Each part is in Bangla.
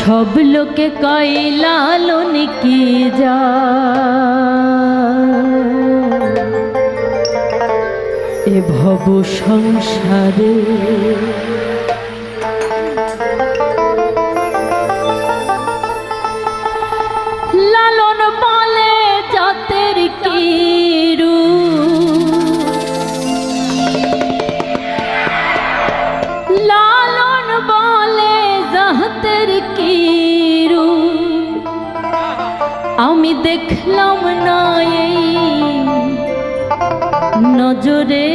সব লোকে কয় লালন কি যা এ ভব সংসারে দেখলাম না এই নজরে।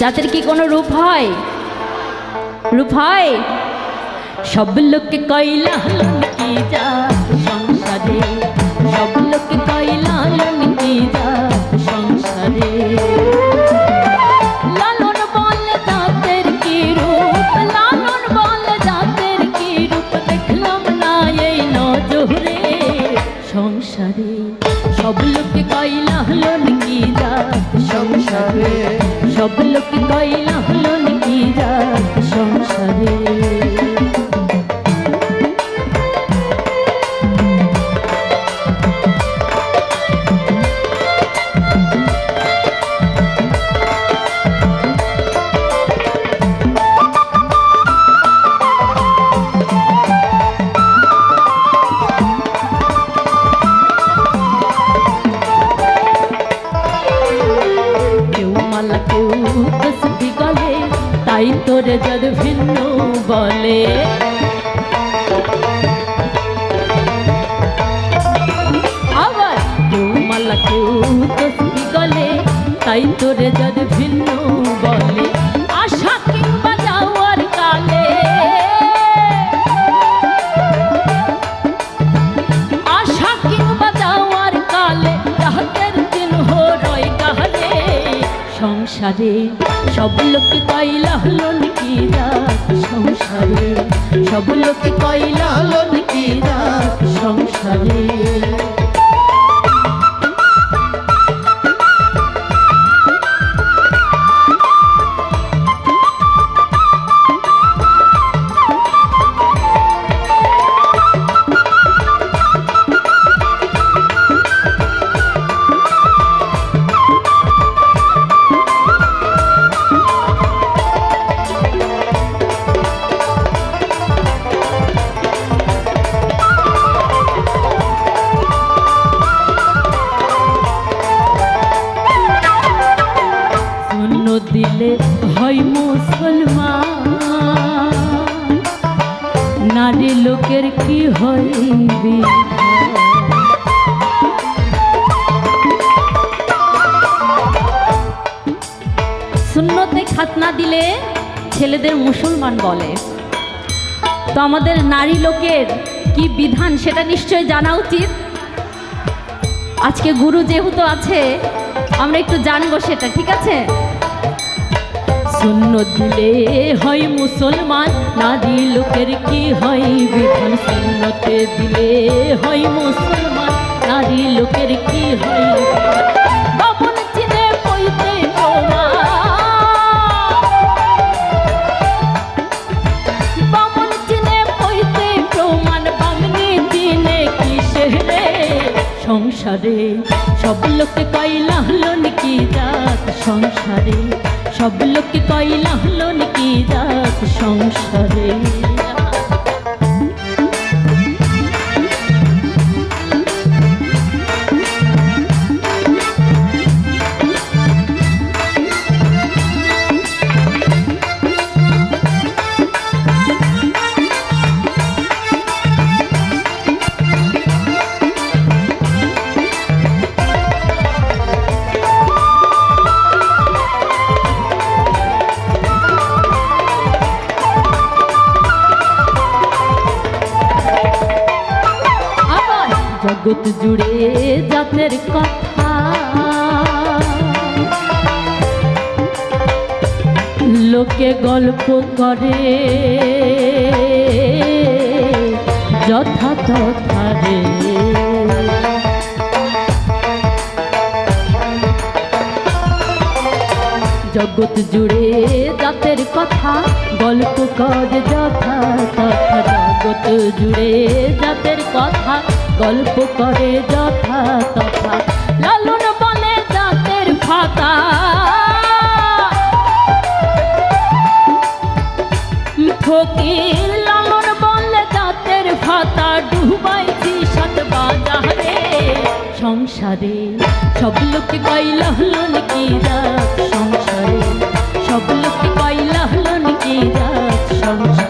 যাদের কি কোনো রূপ হয়? রূপ হয়? সব লোককে কয়লা কি যা সংসারে। সব লোককে কইলা সব তাই তোরে যদ ভিন্ন বলে। কেউ মালা গলে তাই তোরে যদ ভিন্ন বলে। সংসারে সব লোক কইলা হলো নাকি সংসারে সব লোক কইলা হলো নাকি সংসারে। শূন্য হয় মুসলমান, নারী লোকের কি বিধান? শূন্যতে খাতনা দিলে ছেলেদের মুসলমান বলে। তো আমাদের নারী লোকের কি বিধান সেটা নিশ্চয় জানা উচিত? আজকে গুরু যেহেতু আছে, আমরা একটু জানব সেটা, ঠিক আছে? শূন্য দিলে হয় মুসলমান। নারী লোকের কি হয় বিধান? শূন্যতে দিলে হয় মুসলমান। নারী লোকের কি হয় সংসারে সব লোকে কইলা হলো কি রাত সংসারে? সব লোকে কয়লা হলো নাকি রাত সংসারে। জগৎ জুড়ে জাতের কথা। লোকে গল্প করে যথা জগৎ জুড়ে জাতের কথা, গল্প করে যথা তথা জগৎ জুড়ে জাতের কথা গল্প করে যথা তথা, লালন বলে জাতের ফাতা ফকির লালন বলে জাতের ভাতা, ডুবাইছি সাত বাজারে। সংসারে সব লোকে কইলা হলো নাকি রাত, সংসারে সব লোকে কইলা হলো নাকি রাত, সংসারে